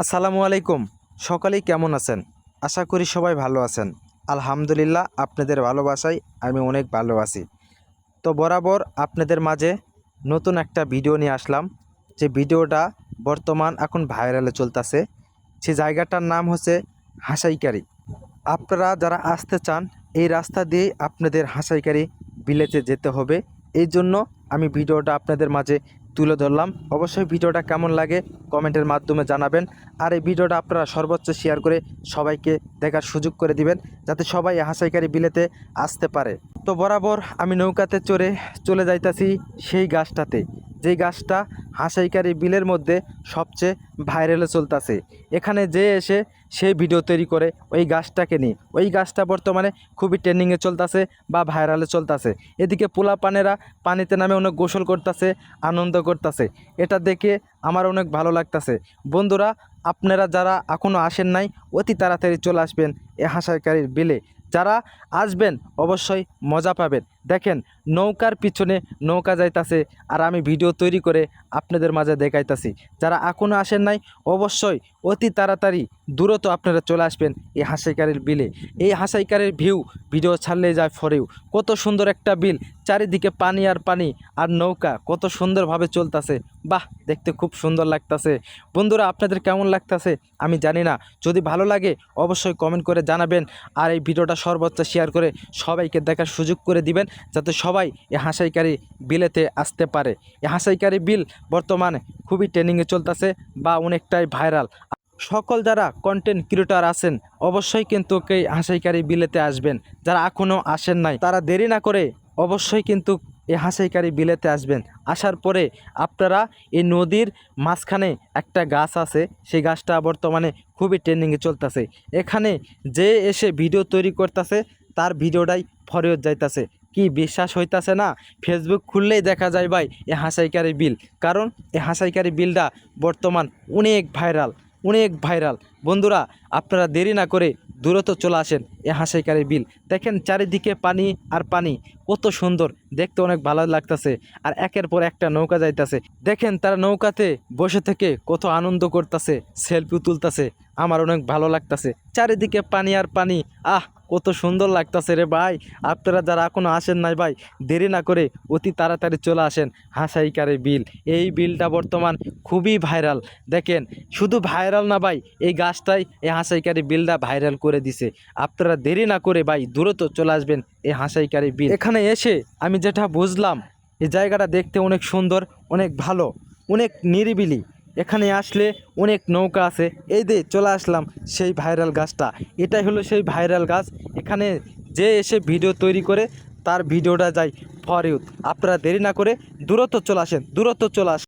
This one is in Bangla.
আসসালামু আলাইকুম। সকালেই কেমন আছেন? আশা করি সবাই ভালো আছেন। আলহামদুলিল্লাহ, আপনাদের ভালোবাসায় আমি অনেক ভালো আছি। তো বরাবর আপনাদের মাঝে নতুন একটা ভিডিও নিয়ে আসলাম। যে ভিডিওটা বর্তমান এখন ভাইরালে চলতেছে। সে জায়গাটার নাম হচ্ছে হাসাইকারি। আপনারা যারা আসতে চান, এই রাস্তা দিয়ে আপনাদের হাসাইকারি বিলেতে যেতে হবে। এই জন্য আমি ভিডিওটা আপনাদের মাঝে তুলে ধরলাম। অবশ্যই ভিডিওটা কেমন লাগে কমেন্টের মাধ্যমে জানাবেন। আর এই ভিডিওটা আপনারা সর্বোচ্চ শেয়ার করে সবাইকে দেখার সুযোগ করে দিবেন, যাতে সবাই হাসাইকারি বিলেতে আসতে পারে। তো বরাবর আমি নৌকাতে চড়ে চলে যাইতাছি সেই গাছটাতে। যেই গাছটা হাসাইকারি বিলের মধ্যে সবচেয়ে ভাইরালে চলতেছে। এখানে যে এসে সেই ভিডিও তৈরি করে ওই গাছটাকে নিয়ে। ওই গাছটা বর্তমানে খুবই ট্রেন্ডিংয়ে চলতেছে বা ভাইরালে চলতেছে। এদিকে পোলা পানেরা পানিতে নামে অনেক গোসল করতেছে, আনন্দ করতেছে। এটা দেখে আমার অনেক ভালো লাগতেছে। বন্ধুরা, আপনারা যারা এখনও আসেন নাই, অতি তাড়াতাড়ি চলে আসবেন এ হাসাইকারির বিলে। যারা আসবেন, অবশ্যই মজা পাবেন। দেখেন, নৌকার পিছনে নৌকা যাইতাছে আর আমি ভিডিও তৈরি করে আপনাদের মাঝে দেখাইতাছি। যারা এখনও আসেন নাই, অবশ্যই অতি তাড়াতাড়ি দ্রুত আপনারা চলে আসবেন এই হাসাইকারের বিলে। এই হাসাইকারের ভিউ ভিডিও ছাড়লে যায় ফরেও। কত সুন্দর একটা বিল, চারিদিকে পানি আর পানি আর নৌকা, কত সুন্দরভাবে চলতেছে। বাহ, দেখতে খুব সুন্দর লাগতাছে। বন্ধুরা, আপনাদের কেমন লাগতাছে আমি জানি না। যদি ভালো লাগে, অবশ্যই কমেন্ট করে জানাবেন আর এই ভিডিওটা সর্বোচ্চ শেয়ার করে সবাইকে দেখার সুযোগ করে দিবেন। যাতে সবাই এ হাসাইকারি বিলেতে আসতে পারে। এ হাসাইকারি বিল বর্তমানে খুবই ট্রেনিংয়ে চলতেছে বা অনেকটাই ভাইরাল সকল যারা কন্টেন্ট ক্রিয়েটর আছেন, অবশ্যই কিন্তু এই হাসাইকারি বিলেতে আসবেন। যারা এখনও আসেন নাই, তারা দেরি না করে অবশ্যই কিন্তু এই হাসাইকারি বিলেতে আসবেন। আসার পরে আপনারা এই নদীর মাঝখানে একটা গাছ আছে, সেই গাছটা বর্তমানে খুবই ট্রেন্ডিংয়ে চলতেছে। এখানে যে এসে ভিডিও তৈরি করতেছে, তার ভিডিওটাই ফরিয়ত যাইতাছে। কি বিশ্বাস হইতাছে না? ফেসবুক খুললেই দেখা যায় ভাই, এ হাসাইকারি বিল। কারণ এ হাসাইকারি বিলটা বর্তমান অনেক ভাইরাল অনেক ভাইরাল। বন্ধুরা, আপনারা দেরি না করে দূরত চলে আসেন এ হাসাইকারি বিল। দেখেন চারিদিকে পানি আর পানি, কত সুন্দর। দেখতে অনেক ভালো লাগতেছে। আর একের পর একটা নৌকা যাইতাছে। দেখেন তারা নৌকাতে বসে থেকে কত আনন্দ করতেছে, সেলফি তুলতাছে। আমার অনেক ভালো লাগতাছে। চারিদিকে পানি আর পানি, আহ! কত সুন্দর লাগতাছে রে ভাই। আপনারা যারা এখনও আসেন নাই ভাই, দেরি না করে অতি তাড়াতাড়ি চলে আসেন হাসাইকারে বিল। এই বিলটা বর্তমান খুবই ভাইরাল। দেখেন, শুধু ভাইরাল না ভাই, এই গাছটাই এই হাসাইকারি বিলটা ভাইরাল করে দিছে। আপনারা দেরি না করে ভাই দ্রুত চলে আসবেন এই হাসাইকারি বিল। এখানে এসে আমি যেটা বুঝলাম, এই জায়গাটা দেখতে অনেক সুন্দর, অনেক ভালো, অনেক নিরিবিলি। এখানে আসলে অনেক নৌকা আছে। এই দিয়ে চলে আসলাম সেই ভাইরাল গাছটা। এটাই হলো সেই ভাইরাল গাছ। এখানে যে এসে ভিডিও তৈরি করে, তার ভিডিওটা যায় ফর ইউথ আপনারা দেরি না করে দূরত্ব চলে আসেন, দূরত্ব চলে আসেন